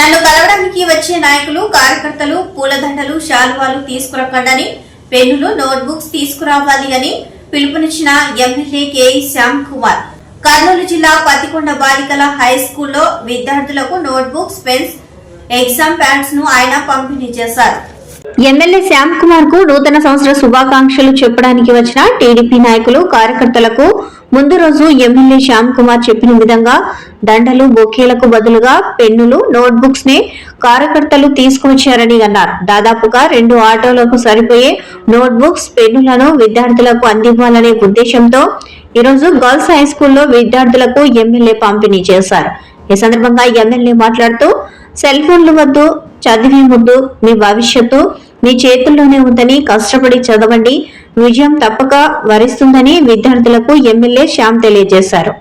నన్ను కలవడానికి వచ్చే నాయకులు కార్యకర్తలు పూలదండలు శాలువాలు తీసుకురకండని పెన్నులు నోట్బుక్స్ తీసుకురావాలి అని పిలుపునిచ్చిన ఎమ్మెల్యే కేఈ శ్యామ్ కుమార్. కర్నూలు జిల్లా పతికొండ బాలికల హై స్కూల్లో విద్యార్థులకు నోట్బుక్స్ పెన్స్ ఎగ్జామ్ ప్యాడ్స్ను ఆయన పంపిణీ చేశారు. ఎమ్మెల్యే శ్యామ్ కుమార్కు నూతన సంవత్సర శుభాకాంక్షలు చెప్పడానికి వచ్చిన టీడీపీ నాయకులు కార్యకర్తలకు ముందు రోజు ఎమ్మెల్యే శ్యామ్ కుమార్ చెప్పిన విధంగా దండలు బొకేలకు బదులుగా పెన్నులు నోట్బుక్స్ని కార్యకర్తలు తీసుకువచ్చారని అన్నారు. దాదాపుగా రెండు ఆటోలకు సరిపోయే నోట్బుక్స్ పెన్నులను విద్యార్థులకు అందివ్వాలనే ఉద్దేశంతో ఈరోజు గర్ల్స్ హై స్కూల్లో విద్యార్థులకు ఎమ్మెల్యే పంపిణీ చేశారు. ఈ సందర్భంగా ఎమ్మెల్యే మాట్లాడుతూ సెల్ ఫోన్లు వద్దు చదివే ముందు మీ భవిష్యత్తు మీ చేతుల్లోనే ఉందని కష్టపడి చదవండి. విజయం తప్పక వరిస్తుందని విద్యార్థులకు ఎమ్మెల్యే శ్యామ్ తెలియజేశారు.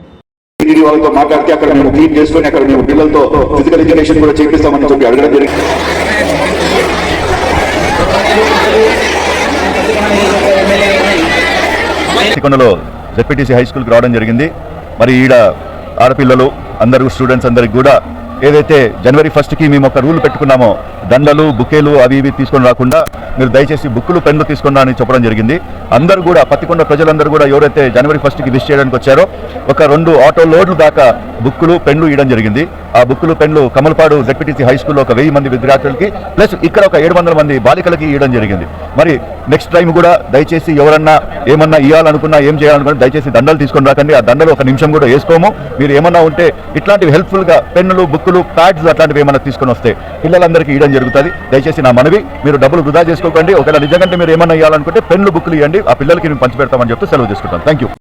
టీడీ వాళ్ళతో మాట్లాడితే అక్కడ మేము క్లీన్ చేసుకొని అక్కడ మేము పిల్లలతో ఫిజికల్ ఎడ్యుకేషన్ కూడా చేపిస్తామని చెప్పి అడగడం జరిగింది. సికొండలో జెడ్పీటీసీ హై స్కూల్కి రావడం జరిగింది. మరి ఈడ ఆడపిల్లలు అందరూ స్టూడెంట్స్ అందరికి కూడా ఏదైతే జనవరి ఫస్ట్కి మేము ఒక రూల్ పెట్టుకున్నామో దండలు బుకేలు అవి ఇవి తీసుకొని రాకుండా మీరు దయచేసి బుక్కులు పెన్లు తీసుకున్నా అని చెప్పడం జరిగింది. అందరూ కూడా పత్తికొండ ప్రజలందరూ కూడా ఎవరైతే జనవరి ఫస్ట్కి విష్ చేయడానికి వచ్చారో ఒక రెండు ఆటో లోడ్లు దాకా బుక్కులు పెన్లు ఇవ్వడం జరిగింది. ఆ బుక్కులు పెన్లు కమలపాడు జెడ్పీటీసీ హై స్కూల్లో ఒక వెయ్యి మంది విద్యార్థులకి ప్లస్ ఇక్కడ ఒక ఏడు వందల మంది బాలికలకి ఇవ్వడం జరిగింది. మరి నెక్స్ట్ టైం కూడా దయచేసి ఎవరన్నా ఏమన్నా ఇవ్వాలనుకున్నా ఏం చేయాలనుకున్నా దయచేసి దండలు తీసుకొని రాకండి. ఆ దండలు ఒక నిమిషం కూడా వేసుకోము. మీరు ఏమన్నా ఉంటే ఇట్లాంటివి హెల్ప్ఫుల్గా పెన్నులు బుక్కులు ప్యాడ్స్ అట్లాంటివి ఏమన్నా తీసుకొని వస్తే పిల్లలందరికీ ఇవ్వడం జరుగుతుంది. దయచేసి నా మనవి మీరు డబ్బులు వృధా చేసుకోకండి. ఒకవేళ నిజంగా మీరు ఏమన్నా ఇవ్వాలనుకుంటే పెన్నులు బుక్కులు ఇవ్వండి ఆ పిల్లలకి మేము పంచిపెడతామని చెప్తే సెలవు తీసుకుంటాం. Thank you